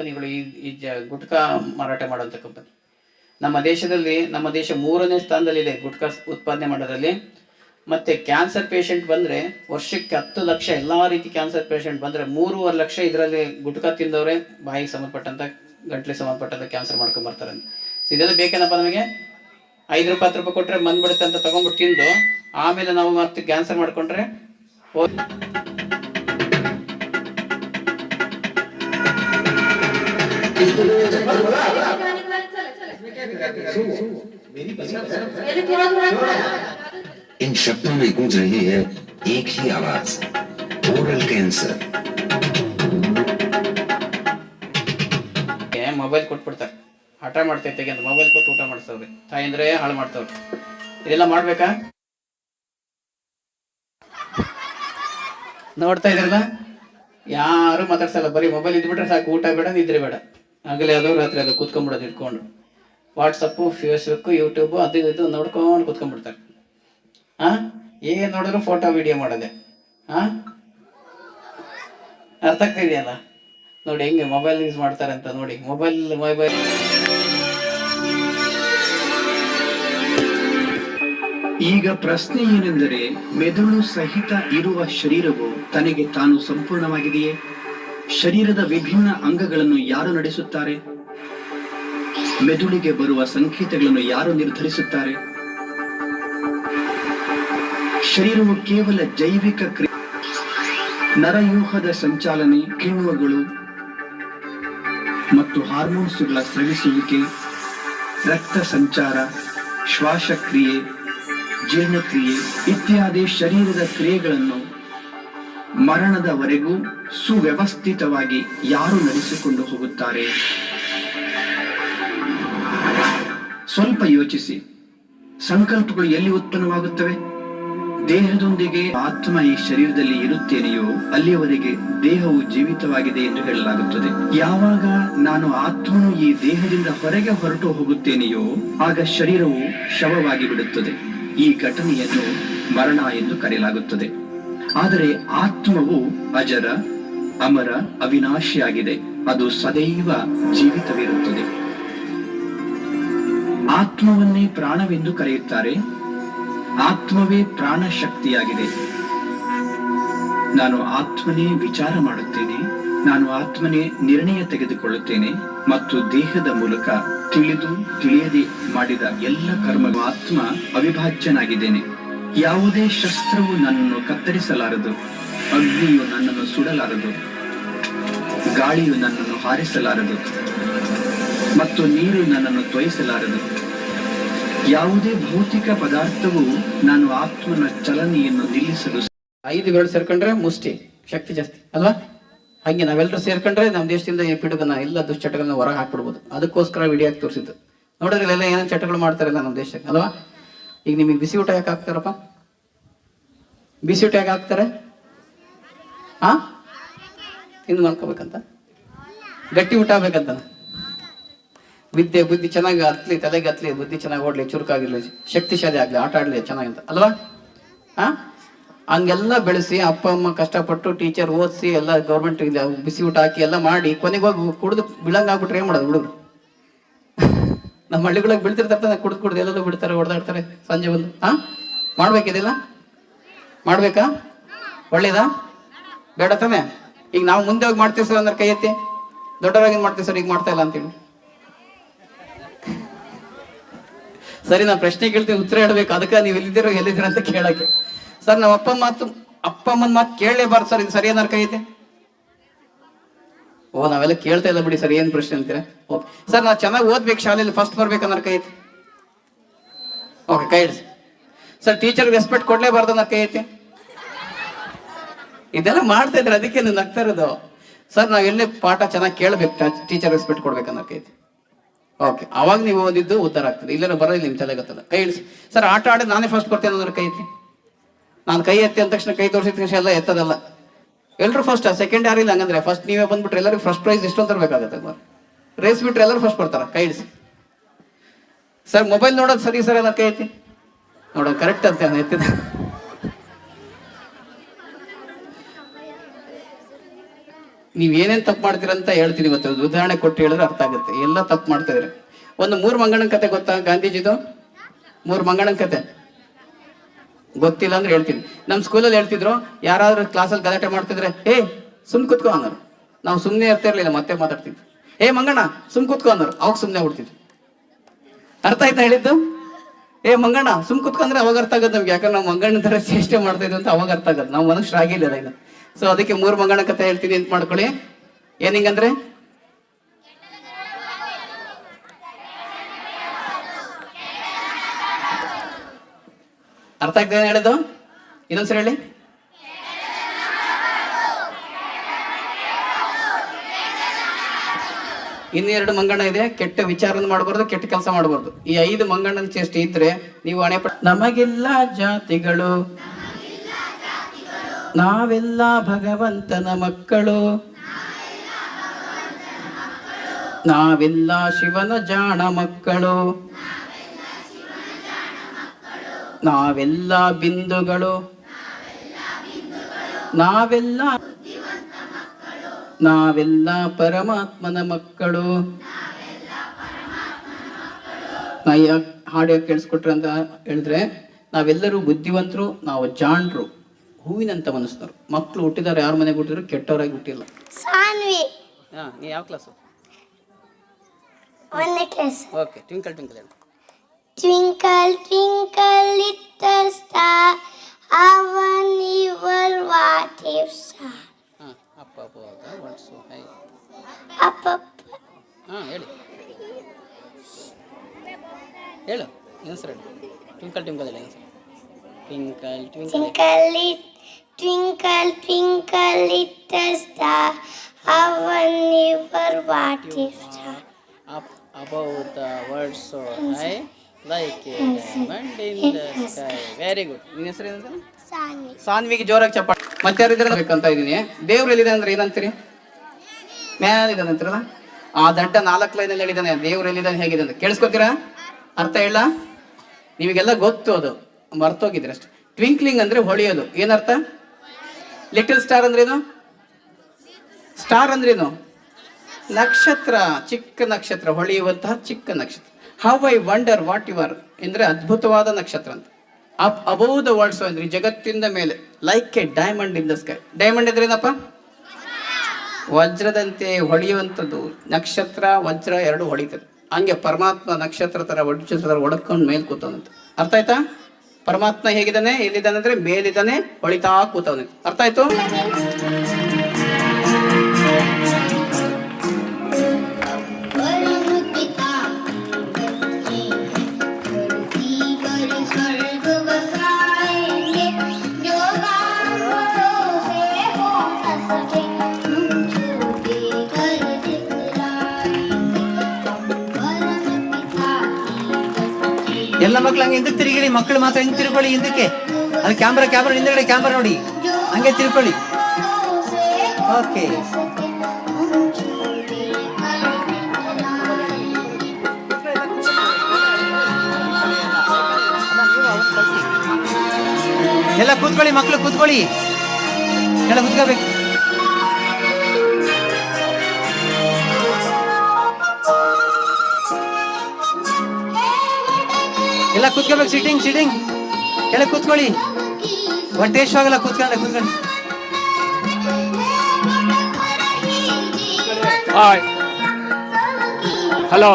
ಕಂಪನಿಗಳು ಈ ಈ ಗುಟ್ಕಾ ಮಾರಾಟ ಮಾಡುವಂಥ ಕಂಪನಿ. ನಮ್ಮ ದೇಶದಲ್ಲಿ, ನಮ್ಮ ದೇಶ ಮೂರನೇ ಸ್ಥಾನದಲ್ಲಿದೆ ಗುಟ್ಕಾ ಉತ್ಪಾದನೆ ಮಾಡೋದ್ರಲ್ಲಿ. ಮತ್ತು ಕ್ಯಾನ್ಸರ್ ಪೇಷಂಟ್ ಬಂದರೆ ವರ್ಷಕ್ಕೆ ಹತ್ತು ಲಕ್ಷ ಎಲ್ಲ ರೀತಿ ಕ್ಯಾನ್ಸರ್ ಪೇಷಂಟ್ ಬಂದರೆ ಮೂರುವರೆ ಲಕ್ಷ ಇದರಲ್ಲಿ ಗುಟ್ಕಾ ತಿಂದವರೇ, ಬಾಯಿಗೆ ಸಂಬಂಧಪಟ್ಟಂಥ ಗಂಟ್ಲಿಗೆ ಸಂಬಂಧಪಟ್ಟಂಥ ಕ್ಯಾನ್ಸರ್ ಮಾಡ್ಕೊಂಬರ್ತಾರೆ ಸೊ ಇದೆಲ್ಲ ಬೇಕೇನಪ್ಪ ನಮಗೆ? ಐದು ರೂಪಾಯಿ, ಹತ್ತು ರೂಪಾಯಿ ಕೊಟ್ಟರೆ ಬಂದ್ಬಿಡುತ್ತೆ ಅಂತ ತೊಗೊಂಬಿಟ್ಟು ತಿಂದು, ಆಮೇಲೆ ನಾವು ಮತ್ತೆ ಕ್ಯಾನ್ಸರ್ ಮಾಡ್ಕೊಂಡ್ರೆ इन शब्दों में गूंज रही है एक ही आवाज ओरल कैंसर ಮೊಬೈಲ್ ಕೊಟ್ಬಿಡ್ತಾರೆ ಹಠ ಮಾಡ್ತೈತೆ ಅಂತ ಮೊಬೈಲ್ ಕೊಟ್ಟು ಊಟ ಮಾಡಿಸ್ತವ್ರಿ ತಾಯಂದ್ರೆ ಹಾಳು ಮಾಡ್ತಾವ್ರಿ ಇದೆಲ್ಲ ಮಾಡ್ಬೇಕಾ ನೋಡ್ತಾ ಇದ್ರಲ್ಲ ಯಾರು ಮಾತಾಡ್ಸಲ್ಲ ಬರೀ ಮೊಬೈಲ್ ಇದ್ಬಿಟ್ರೆ ಸಾಕು ಊಟ ಬೇಡ ನಿದ್ರೆ ಬೇಡ ಆಗಲೇ ಅದು ರಾತ್ರಿ ಅದು ಕೂತ್ಕೊಂಡ್ಬಿಡೋದು ಇಟ್ಕೊಂಡು ವಾಟ್ಸಪ್ಪು ಫೇಸ್ಬುಕ್ಕು ಯೂಟ್ಯೂಬು ಅದು ಇದು ನೋಡ್ಕೊಂಡು ಕೂತ್ಕೊಂಡ್ಬಿಡ್ತಾರೆ. ಹಾಂ ಏನು ನೋಡಿದ್ರು ಫೋಟೋ ವಿಡಿಯೋ ಮಾಡೋದೆ? ಹಾಂ ಅರ್ಥ ಆಗ್ತಿದೆಯಲ್ಲ ನೋಡಿ ಹೆಂಗೆ ಮೊಬೈಲ್ ಯೂಸ್ ಮಾಡ್ತಾರೆ ಅಂತ ನೋಡಿ. ಮೊಬೈಲ್ ಮೊಬೈಲ್ ಈಗ ಪ್ರಶ್ನೆ ಏನೆಂದರೆ, ಮೆದುಳು ಸಹಿತ ಇರುವ ಶರೀರವು ತನಗೆ ತಾನು ಸಂಪೂರ್ಣವಾಗಿದೆಯೇ? ಶರೀರದ ವಿಭಿನ್ನ ಅಂಗಗಳನ್ನು ಯಾರು ನಡೆಸುತ್ತಾರೆ? ಮೆದುಳಿಗೆ ಬರುವ ಸಂಕೇತಗಳನ್ನು ಯಾರು ನಿರ್ಧರಿಸುತ್ತಾರೆ? ಶರೀರವು ಕೇವಲ ಜೈವಿಕ ಕ್ರಿಯೆ ನರಯೂಹದ ಸಂಚಾಲನೆ, ಕಿಣ್ವಗಳು ಮತ್ತು ಹಾರ್ಮೋನ್ಸ್ಗಳ ಸ್ರವಿಸುವಿಕೆ, ರಕ್ತ ಸಂಚಾರ, ಶ್ವಾಸಕ್ರಿಯೆ, ಜೀರ್ಣಕ್ರಿಯೆ ಇತ್ಯಾದಿ ಶರೀರದ ಕ್ರಿಯೆಗಳನ್ನು ಮರಣದವರೆಗೂ ಸುವ್ಯವಸ್ಥಿತವಾಗಿ ಯಾರು ನಡೆಸಿಕೊಂಡು ಹೋಗುತ್ತಾರೆ? ಸ್ವಲ್ಪ ಯೋಚಿಸಿ. ಸಂಕಲ್ಪಗಳು ಎಲ್ಲಿ ಉತ್ಪನ್ನವಾಗುತ್ತವೆ? ದೇಹದೊಂದಿಗೆ ಆತ್ಮ ಈ ಶರೀರದಲ್ಲಿ ಇರುತ್ತೇನೆಯೋ, ಅಲ್ಲಿಯವರೆಗೆ ದೇಹವು ಜೀವಿತವಾಗಿದೆ ಎಂದು ಹೇಳಲಾಗುತ್ತದೆ. ಯಾವಾಗ ನಾನು ಆತ್ಮನು ಈ ದೇಹದಿಂದ ಹೊರಗೆ ಹೊರಟು ಹೋಗುತ್ತೇನೆಯೋ, ಆಗ ಶರೀರವು ಶವವಾಗಿ ಬಿಡುತ್ತದೆ. ಈ ಘಟನೆಯನ್ನು ಮರಣ ಎಂದು ಕರೆಯಲಾಗುತ್ತದೆ. ಆದರೆ ಆತ್ಮವು ಅಜರ ಅಮರ ಅವಿನಾಶಿಯಾಗಿದೆ. ಅದು ಸದೈವ ಜೀವಿತವಿರುತ್ತದೆ. ಆತ್ಮವನ್ನೇ ಪ್ರಾಣವೆಂದು ಕರೆಯುತ್ತಾರೆ. ಆತ್ಮವೇ ಪ್ರಾಣ ಶಕ್ತಿಯಾಗಿದೆ ನಾನು ಆತ್ಮನೇ ವಿಚಾರ ಮಾಡುತ್ತೇನೆ. ನಾನು ಆತ್ಮನೇ ನಿರ್ಣಯ ತೆಗೆದುಕೊಳ್ಳುತ್ತೇನೆ. ಮತ್ತು ದೇಹದ ಮೂಲಕ ತಿಳಿದು ತಿಳಿಯದೆ ಮಾಡಿದ ಎಲ್ಲ ಕರ್ಮ ಆತ್ಮ ಅವಿಭಾಜ್ಯನಾಗಿದ್ದೇನೆ. ಯಾವುದೇ ಶಸ್ತ್ರವು ನನ್ನನ್ನು ಕತ್ತರಿಸಲಾರದು. ಅಗ್ನಿಯು ನನ್ನನ್ನು ಸುಡಲಾರದು. ಗಾಳಿಯು ನನ್ನನ್ನು ಹಾರಿಸಲಾರದು ಮತ್ತು ನೀರು ನನ್ನನ್ನು ತೊಯಿಸಲಾರದು ಯಾವುದೇ ಭೌತಿಕ ಪದಾರ್ಥವು ನಾನು ಆತ್ಮನ ಚಲನೆಯನ್ನು ನಿಲ್ಲಿಸಲು ಐದು ಬೆರಳು ಸೇರ್ಕೊಂಡ್ರೆ ಮುಷ್ಟಿ, ಶಕ್ತಿ ಜಾಸ್ತಿ, ಅಲ್ವಾ? ಹಾಗೆ ನಾವೆಲ್ಲರೂ ಸೇರ್ಕೊಂಡ್ರೆ ನಮ್ಮ ದೇಶದಿಂದ ಈ ಪಿಡುಗನ್ನ, ಎಲ್ಲ ದುಶ್ಚಟಗಳನ್ನ ಹೊರಗೆ ಹಾಕ್ಬಿಡ್ಬೋದು. ಅದಕ್ಕೋಸ್ಕರ ವಿಡಿಯೋ ಹಾಕಿ ತೋರಿಸಿದ್ದು? ನೋಡಿದ್ರೆ ಎಲ್ಲ ಏನೇನು ಚಟಗಳು ಮಾಡ್ತಾರಲ್ಲ ನಮ್ಮ ದೇಶಕ್ಕೆ, ಅಲ್ವಾ? ಈಗ ನಿಮಗೆ ಬಿಸಿ ಊಟ ಯಾಕೆ ಹಾಕ್ತಾರಪ್ಪ? ಬಿಸಿ ಊಟ ಯಾಕೆ ಹಾಕ್ತಾರೆ? ಹಾ ತಿಂದು ಮಾಡ್ಕೋಬೇಕಂತ ಗಟ್ಟಿ ಊಟ ವಿದ್ಯೆ, ಬುದ್ಧಿ ಚೆನ್ನಾಗಿ ಹತ್ಲಿ ತಲೆಗೆ ಹತ್ಲಿ ಬುದ್ಧಿ ಚೆನ್ನಾಗಿ ಓಡ್ಲಿ, ಚುರುಕಾಗಿರ್ಲಿ, ಶಕ್ತಿಶಾಲಿ ಆಗಲಿ, ಆಟ ಆಡಲಿ ಚೆನ್ನಾಗಿ ಅಂತ. ಅಲ್ವಾ? ಹಾಂ ಹಂಗೆಲ್ಲ ಬೆಳೆಸಿ, ಅಪ್ಪ, ಅಮ್ಮ ಕಷ್ಟಪಟ್ಟು ಟೀಚರ್ ಓದಿಸಿ, ಎಲ್ಲ ಗೌರ್ಮೆಂಟ್ ಬಿಸಿ ಊಟ ಹಾಕಿ, ಎಲ್ಲ ಮಾಡಿ, ಕೊನೆಗೆ ಹೋಗಿ ಕುಡಿದು ಬಿಳಂಗ್ ಆಗ್ಬಿಟ್ರೆ ಏನು ಮಾಡೋದು ಹುಡುಗರು? ನಮ್ಮ ಹಳ್ಳಿಗಳಿಗೆ ಬೀಳ್ತಿರ್ತಾರೆ ಕುಡ್ದು ಕುಡ್ದು ಎಲ್ಲೆಲ್ಲೂ ಬಿಡ್ತಾರೆ ಹೊಡೆದಾಡ್ತಾರೆ ಸಂಜೆ ಬಂದು. ಹಾಂ ಮಾಡ್ಬೇಕಿದಿಲ್ಲ? ಮಾಡಬೇಕಾ? ಒಳ್ಳೇದಾ? ಬೇಡ ತಾನೆ? ಈಗ ನಾವು ಮುಂದೆ ಹೋಗಿ ಮಾಡ್ತೀವಿ ಸರ್ ಅಂದ್ರೆ ಕೈ ಎತ್ತಿ. ಮಾಡ್ತೀವಿ ಸರ್ ಈಗ ಮಾಡ್ತಾ ಇಲ್ಲ ಅಂತೇಳಿ. ಸರಿ, ನಾನು ಪ್ರಶ್ನೆ ಕೇಳ್ತೀನಿ, ಉತ್ತರ ಹೇಳ್ಬೇಕು. ಅದಕ್ಕೆ ನೀವು ಎಲ್ಲಿದ್ದೀರೋ, ಎಲ್ಲಿದ್ದೀರ ಅಂತ ಕೇಳಕ್ಕೆ. ಸರ್, ನಮ್ಮ ಅಪ್ಪ ಮಾತು ಅಪ್ಪ ಅಮ್ಮನ ಮಾತು ಕೇಳಲೇಬಾರ್ದು ಸರ್. ಇದು ಸರಿ ಏನಾರು ಕೈ ಐತೆ ಓ, ನಾವೆಲ್ಲ ಕೇಳ್ತಾ ಇಲ್ಲ ಬಿಡಿ ಸರ್. ಏನು ಪ್ರಶ್ನೆ ಅಂತೀರಾ? ಓಕೆ. ಸರ್ ನಾವು ಚೆನ್ನಾಗಿ ಓದ್ಬೇಕು ಶಾಲೆಯಲ್ಲಿ. ಫಸ್ಟ್ ಬರ್ಬೇಕು ಕೈ ಐತೆ ಓಕೆ, ಕೈ ಸರ್ ಟೀಚರ್ಗೆ ರೆಸ್ಪೆಕ್ಟ್ ಕೊಡ್ಲೇಬಾರ್ದು ಅನ್ನೋ ಕೈ ಇದೆಲ್ಲ ಮಾಡ್ತಾ ಇದ್ರೆ ಅದಕ್ಕೆ ನೀವು ನಗ್ತಾ ಇರೋದು. ಸರ್, ನಾವು ಎಲ್ಲೇ ಪಾಠ ಚೆನ್ನಾಗಿ ಕೇಳಬೇಕು ಟೀಚರ್ ರೆಸ್ಪೆಕ್ಟ್ ಕೊಡ್ಬೇಕು ಅನ್ನೋ ಕೈ ಓಕೆ ಅವಾಗ ನೀವು ಓದಿದ್ದು ಉದ್ಧಾರ ಆಗ್ತದೆ. ಇಲ್ಲೆಲ್ಲ ಬರೋದಿಲ್ಲ ನಿಮ್ಮ ತಲೆ ಗೊತ್ತಲ್ಲ. ಕೈ ಇಳಿಸಿ. ಸರ್, ಆಟ ಆಡಿದ್ರೆ ನಾನೇ ಫಸ್ಟ್ ಕೊಡ್ತೇನೆ ಅನ್ನೋದ್ರ ಕೈ ಎತ್ತಿ. ನಾನು ಕೈ ಎತ್ತಿ ಅಂದ ತಕ್ಷಣ ಕೈ ತೋರಿಸಿದ ತಕ್ಷಣ ಎಲ್ಲ ಎತ್ತದಲ್ಲ. ಎಲ್ಲರೂ ಫಸ್ಟ್ ಸೆಕೆಂಡ್ ಯಾರಿಲ್ಲ ಹಂಗಂದ್ರೆ ಫಸ್ಟ್ ನೀವೇ ಬಂದ್ಬಿಟ್ರೆ ಎಲ್ಲರಿಗೂ ಫಸ್ಟ್ ಪ್ರೈಸ್ ಎಷ್ಟೊಂದು ತರಬೇಕಾಗತ್ತೆ ರೇಸ್ ಬಿಟ್ರೆ ಎಲ್ಲರೂ ಫಸ್ಟ್ ಕೊಡ್ತಾರ ಕೈ ಇಳಿಸಿ. ಸರ್ ಮೊಬೈಲ್ ನೋಡೋದು ಸರಿ ಸರ್ ಎಲ್ಲ ಕೈ ಐತಿ ನೋಡೋದು ಕರೆಕ್ಟ್ ಅಂತ ಎತ್ತಿದ. ನೀವ್ ಏನೇನ್ ತಪ್ಪು ಮಾಡ್ತೀರ ಅಂತ ಹೇಳ್ತೀನಿ ಇವತ್ತು ಉದಾಹರಣೆ ಕೊಟ್ಟು ಹೇಳಿದ್ರೆ ಅರ್ಥ ಆಗುತ್ತೆ. ಎಲ್ಲ ತಪ್ಪು ಮಾಡ್ತಾ ಇದ್ರೆ ಒಂದು ಮೂರು ಮಂಗಣ್ಣನ ಕತೆ ಗೊತ್ತಾ ಗಾಂಧೀಜಿದು? ಮೂರು ಮಂಗಣ್ಣನ ಕತೆ. ಗೊತ್ತಿಲ್ಲ ಅಂದ್ರೆ ಹೇಳ್ತೀನಿ. ನಮ್ಮ ಸ್ಕೂಲಲ್ಲಿ ಹೇಳ್ತಿದ್ರು, ಯಾರಾದ್ರೂ ಕ್ಲಾಸಲ್ಲಿ ಗಲಾಟೆ ಮಾಡ್ತಿದ್ರೆ, ಏ ಸುಮ್ ಕುತ್ಕೋ ಅನ್ನೋರು. ನಾವು ಸುಮ್ಮನೆ ಇರ್ತಾ ಇರ್ಲಿಲ್ಲ, ಮತ್ತೆ ಮಾತಾಡ್ತಿದ್ವಿ. ಏ, ಮಂಗಣ್ಣ ಸುಮ್ ಕುತ್ಕೋ ಅನ್ನೋರು. ಅವಾಗ ಸುಮ್ಮನೆ ಹುಡ್ತಿದ್ವಿ ಅರ್ಥ ಆಯ್ತಾ ಹೇಳಿದ್ದು? ಏ, ಮಂಗಣ್ಣ ಸುಮ್ ಕುತ್ಕೊಂಡ್ರೆ ಅವಾಗ ಅರ್ಥ ಆಗೋದು ನಮ್ಗೆ. ಯಾಕಂದ್ರೆ ನಾವು ಮಂಗಣ್ಣ ತರ ಚೇಷ್ಟೆ ಮಾಡ್ತಾ ಇದ್ವಿ ಅಂತ ಅವಾಗ ಅರ್ಥ ಆಗೋದು. ನಾವು ಮನುಷ್ಯರಾಗಿಲ್ಲ ಇನ್ನು. ಸೊ ಅದಕ್ಕೆ ಮೂರು ಮಂಗಣ ಕಥೆ ಹೇಳ್ತೀನಿ ಅಂತ ಮಾಡ್ಕೊಳ್ಳಿ. ಏನಿಂಗಂದ್ರೆ ಅರ್ಥ ಆಗ್ತದೆ ಹೇಳೋದು ಇನ್ನೊಂದ್ಸರಿ ಹೇಳಿ. ಇನ್ನೆರಡು ಮಂಗಣ ಇದೆ. ಕೆಟ್ಟ ವಿಚಾರನ ಮಾಡಬಾರ್ದು, ಕೆಟ್ಟ ಕೆಲಸ ಮಾಡಬಾರ್ದು. ಈ ಐದು ಮಂಗಣ್ಣನ ಚೇಷ್ಟೆ ಇದ್ರೆ ನೀವು ಹಣೆ ನಮಗೆಲ್ಲ ಜಾತಿಗಳು. ನಾವೆಲ್ಲ ಭಗವಂತನ ಮಕ್ಕಳು. ನಾವೆಲ್ಲ ಶಿವನ ಜಾಣ ಮಕ್ಕಳು. ನಾವೆಲ್ಲ ಬಿಂದುಗಳು. ನಾವೆಲ್ಲ ನಾವೆಲ್ಲ ಪರಮಾತ್ಮನ ಮಕ್ಕಳು. ನಾ ಯಾಕೆ ಹಾಡು ಯಾಕೆ ಕೇಳಿಸ್ಕೊಟ್ರೆ ಅಂತ ಹೇಳಿದ್ರೆ ನಾವೆಲ್ಲರೂ ಬುದ್ಧಿವಂತರು, ನಾವು ಜಾಣರು. ಹೂವಿನಂತ ಮನಸ್ಸಿನವರು. ಮಕ್ಕಳು ಹುಟ್ಟಿದಾರೆ ಯಾರ ಮನೆಗೆ ಹುಟ್ಟಿದ್ರು ಕೆಟ್ಟವರಾಗಿ ಹುಟ್ಟಿಲ್ಲ. ಸಾನ್ವಿ. ಹಾಂ ನೀ ಯಾವ ಕ್ಲಾಸು ಒಂದನೇ ಕ್ಲಾಸ್ ಓಕೆ ಟ್ವಿಂಕಲ್ ಟ್ವಿಂಕಲ್ ಹೇಳಿ. ಟ್ವಿಂಕಲ್ ಹಾಂ ಅಪ್ಪ ಅಪ್ಪ ವಾಟ್ಸು ಹೈ ಅಪ್ಪ ಹಾಂ ಹೇಳಿ. ಹೇಳು ಟ್ವಿಂಕಲ್ ಟ್ವಿಂಕಲ್ ಹೇಳಿ twinkle twinkle twinkle twinkle twinkle little star ಅವನ್ ಇವಲ್ what if star up above the world so high like a diamond in the sky. Very good ನಿನ್ನ ಹೆಸರು ಏನು ಸಾನ್ವಿ ಸಾನ್ವಿಗೆ ಜೋರಾಗಿ ಚಪ್ಪಾಳೆ. ಮತ್ತೆ ಯಾರಿದ್ರೆ ಬೇಕಂತ ಇದ್ದೀನಿ. ದೇವ್ರು ಎಲ್ಲಿದೆ ಅಂದ್ರೆ ಏನಂತೀರಿ? ಮ್ಯಾಲಿದ್ದಾನೆ ಅಂತೀರಲ್ಲ? ಆ ದಡ್ಡ ನಾಲ್ಕು ಲೈನಲ್ಲಿ ಹೇಳಿದ್ದಾನೆ ದೇವ್ರು ಎಲ್ಲಿದ್ದಾನೆ ಹೇಗಿದೆ ಅಂತ ಕೇಳಿಸ್ಕೊತೀರಾ? ಅರ್ಥ ಹೇಳ ನಿಮಗೆಲ್ಲ ಗೊತ್ತು ಅದು. ಮರ್ತೋಗಿದ್ರೆ ಅಷ್ಟೇ. ಟ್ವಿಂಕ್ಲಿಂಗ್ ಅಂದ್ರೆ ಹೊಳೆಯೋದು. ಏನರ್ಥ? ಲಿಟಲ್ ಸ್ಟಾರ್ ಅಂದ್ರೇನು ಸ್ಟಾರ್ ಅಂದ್ರೇನು ನಕ್ಷತ್ರ, ಚಿಕ್ಕ ನಕ್ಷತ್ರ, ಹೊಳೆಯುವಂತಹ ಚಿಕ್ಕ ನಕ್ಷತ್ರ. How I wonder what you are ಅಂದ್ರೆ ಅದ್ಭುತವಾದ ನಕ್ಷತ್ರ ಅಂತ. ಅಪ್ ಅಬೌವ್ ದ ವರ್ಡ್ಸ್ ಅಂದ್ರೆ ಜಗತ್ತಿಂದ ಮೇಲೆ like a diamond in the sky diamond ಅಂದ್ರೆ ಏನಪ್ಪ? ವಜ್ರದಂತೆ ಹೊಳೆಯುವಂಥದ್ದು. ನಕ್ಷತ್ರ, ವಜ್ರ ಎರಡು ಹೊಳಿತದೆ ಹಂಗೆ ಪರಮಾತ್ಮ ನಕ್ಷತ್ರ ಥರ ವಜ್ರ ತರ ಒಡಕೊಂಡು ಮೇಲೆ ಕೂತಂತೆ ಅರ್ಥ ಆಯ್ತಾ? ಪರಮಾತ್ಮ ಹೇಗಿದ್ದಾನೆ? ಎಲ್ಲಿದ್ದಾನೆ ಅಂದ್ರೆ ಮೇಲಿದ್ದಾನೆ ಹೊಳಿತಾ ಕೂತವನಂತ ಅರ್ಥ ಆಯ್ತು? ಎಲ್ಲ ಮಕ್ಳು ಹಂಗೆ ಹಿಂದಕ್ಕೆ ತಿರುಗಿರಿ ಮಕ್ಕಳು ಮಾತ್ರ ಹಿಂಗೆ ತಿರ್ಕೊಳ್ಳಿ ಹಿಂದಕ್ಕೆ. ಅದು ಕ್ಯಾಮ್ರಾ ಕ್ಯಾಮ್ರಾ ಹಿಂದಗಡೆ ಕ್ಯಾಮ್ರಾ ನೋಡಿ. ಹಂಗೆ ತಿರ್ಕೊಳ್ಳಿ. ಓಕೆ ಎಲ್ಲ ಕೂತ್ಕೊಳ್ಳಿ ಮಕ್ಕಳು ಕೂತ್ಕೊಳ್ಳಿ. ಎಲ್ಲ ಕೂತ್ಕೋಬೇಕು. ಎಲ್ಲ ಕೂತ್ಕೋಬೇಕು ಸಿಟ್ಟಿಂಗ್ ಸಿಟ್ಟಿಂಗ್ ಕೆಳಗೆ ಕೂತ್ಕೊಳ್ಳಿ ಹೊಟ್ಟೆ ಆಗಲ್ಲ ಕೂತ್ಕೊಂಡೆ ಕೂತ್ಕೊಳ್ಳಿ ಹಾಯ್ ಹಲೋ